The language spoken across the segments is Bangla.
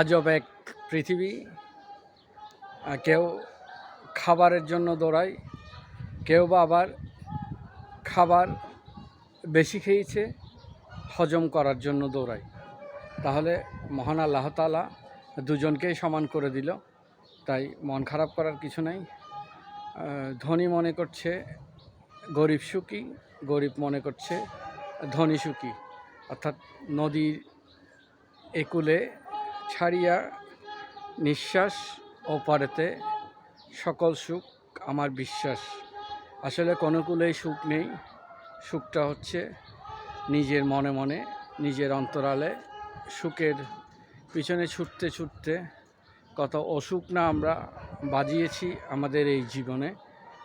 আজব এক পৃথিবী। কেউ খাবারের জন্য দৌড়ায়, কেউ বা আবার খাবার বেশি খেয়েছে, হজম করার জন্য দৌড়ায়। তাহলে মহান আল্লাহ তালা দুজনকেই সমান করে দিল, তাই মন খারাপ করার কিছু নাই। ধনী মনে করছে গরিব সুখী, গরিব মনে করছে ধনী সুখী। অর্থাৎ নদীর একুলে ছাড়িয়া নিঃশ্বাস ও পারেতে সকল সুখ আমার বিশ্বাস। আসলে কোনো কুলেই সুখ নেই। সুখটা হচ্ছে নিজের মনে মনে, নিজের অন্তরালে সুখের পিছনে ছুটতে ছুটতে কত অসুখ না আমরা বাজিয়েছি আমাদের এই জীবনে।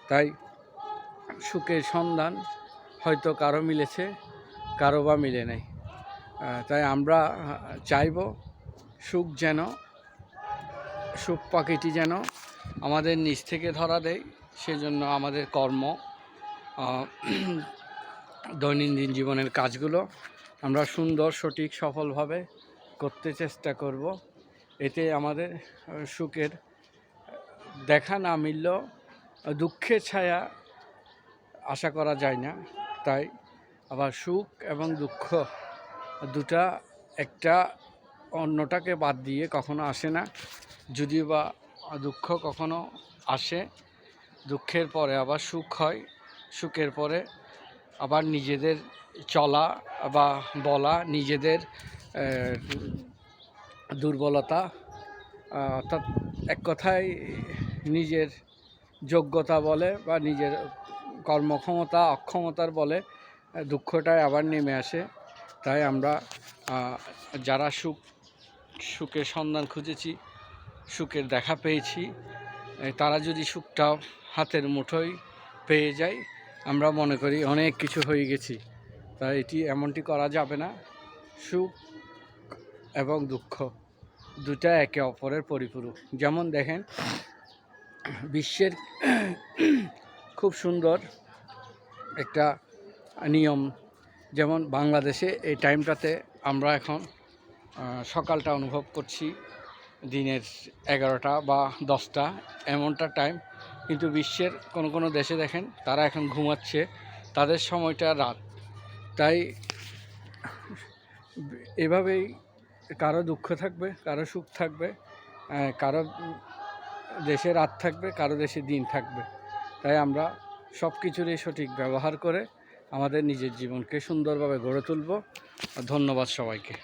তাই সুখের সন্ধান হয়তো কারও মিলেছে, কারও বা মিলে নেই। তাই আমরা চাইব সুখ যেন, সুখ পাখিটি যেন আমাদের নিচ থেকে ধরা দেয়। সেজন্য আমাদের কর্ম দৈনন্দিন জীবনের কাজগুলো আমরা সুন্দর, সঠিক, সফলভাবে করতে চেষ্টা করব। এতে আমাদের সুখের দেখা না মিললেও দুঃখের ছায়া আশা করা যায় না। তাই আবার সুখ এবং দুঃখ দুটা একটা অন্যটাকে বাদ দিয়ে কখনো আসে না। যদিও বা দুঃখ কখনো আসে দুঃখের পরে আবার সুখ হয় সুখের পরে আবার নিজেদের চলা বা বলা নিজেদের দুর্বলতা অর্থাৎ এক কথায় নিজের যোগ্যতা বলে বা নিজের কর্মক্ষমতা অক্ষমতার বলে আহ, দুঃখটাই আবার নেমে আসে। তাই আমরা যারা সুখ সুখের সন্ধান খুঁজেছি, সুখের দেখা পেয়েছি। তারা যদি সুখটা হাতের মুঠোয় পেয়ে যায়, আমরা মনে করি অনেক কিছু হয়ে গেছি। তা এটি এমনটি করা যাবে না। সুখ এবং দুঃখ দুটা একে অপরের পরিপূরক। যেমন দেখেন, বিশ্বের খুব সুন্দর একটা নিয়ম, যেমন বাংলাদেশে এই টাইমটাতে আমরা এখন সকালটা অনুভব করছি, দিনের এগারোটা বা দশটা, এমনটা টাইম কিন্তু বিশ্বের কোনো কোনো দেশে দেখেন, তারা এখন ঘুমাচ্ছে, তাদের সময়টা রাত। তাই এভাবেই কারও দুঃখ থাকবে, কারও সুখ থাকবে কারও দেশে রাত থাকবে, কারও দেশে দিন থাকবে। তাই আমরা সব কিছুরই সঠিক ব্যবহার করে আমাদের নিজের জীবনকে সুন্দরভাবে গড়ে তুলব। ধন্যবাদ সবাইকে।